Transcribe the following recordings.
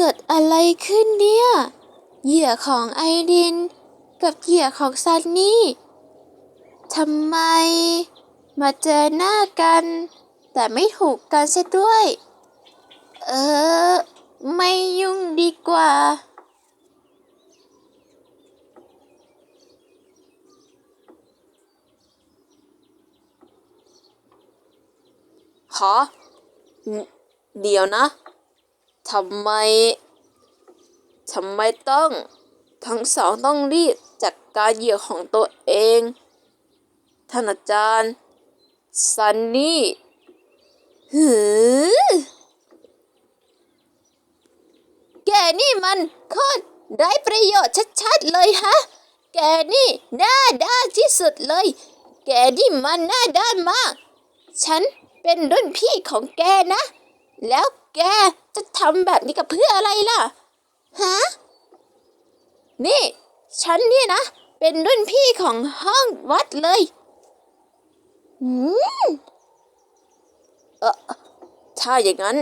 กิดอะไรขึ้นเนี่ย เหยื่อของไอริน กับเหยื่อของซันนี่ทำไม มาเจอหน้ากัน แต่ไม่ถูกกันซะด้วย เออ ไม่ยุ่งดีกว่าฮะเดี๋ยวนะ ทำไมทำไมต้อง ทั้งสองต้องรีบจัดการเหยื่อของตัวเอง ท่านอาจารย์ซันนี่หือแกนี่มันโคตรไร้ประโยชน์ชัดๆเลยฮะ แกนี่หน้าด้านที่สุดเลย แกนี่มันหน้าด้านมาก ฉันเป็นรุ่นพี่ของแกนะ แล้วแกจะ ทำแบบนี้กับเพื่ออะไรล่ะ ฮะ นี่ ฉันเนี่ยนะ เป็นรุ่นพี่ของห้องวัดเลย อืม เออถ้าอย่างนั้น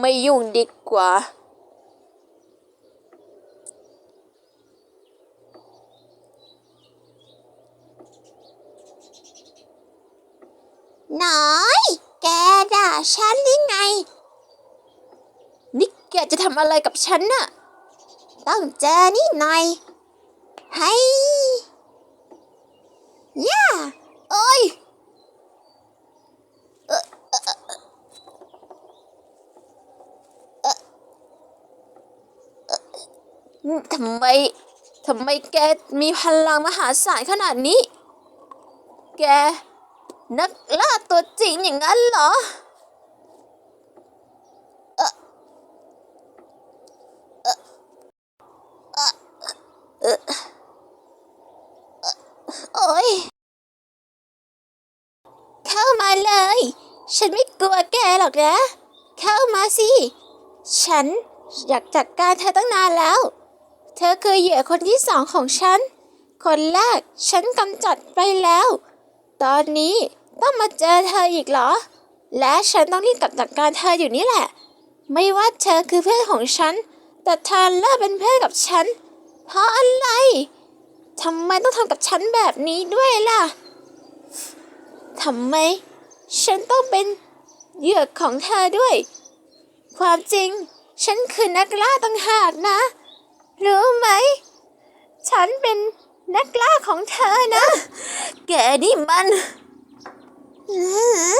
ไม่ยุ่งดีกว่า น้อย แกด่าฉันหรือไง แกจะทำอะไรกับฉันน่ะ ต้องเจอนี่หน่อยให้ย่าโอ้ยทำไมทำไมแกมีพลังมหาศาลขนาดนี้ แก นักล่าตัวจริงอย่างนั้นเหรออเอ่อเอ่อเอ่อโอ๊ย เข้ามาเลย ฉันไม่กลัวแกหรอกนะ เข้ามาสิ ฉันอยากจัดการเธอตั้งนานแล้ว เธอคือเหยื่อคนที่สองของฉัน คนแรกฉันกำจัดไปแล้ว ตอนนี้ต้องมาเจอเธออีกเหรอ และฉันต้องรีบกลับจัดการเธออยู่นี่แหละ ไม่ว่าเธอคือเพื่อนของฉัน แต่เธอเลิกเป็นเพื่อนกับฉัน เพราะอะไรทำไมต้องทำกับฉันแบบนี้ด้วยล่ะทำไม ฉันต้องเป็นเหยื่อของเธอด้วย ความจริง ฉันคือนักล่าต่างหากนะ รู้ไหม ฉันเป็นนักล่าของเธอนะ แกนี่มันอืม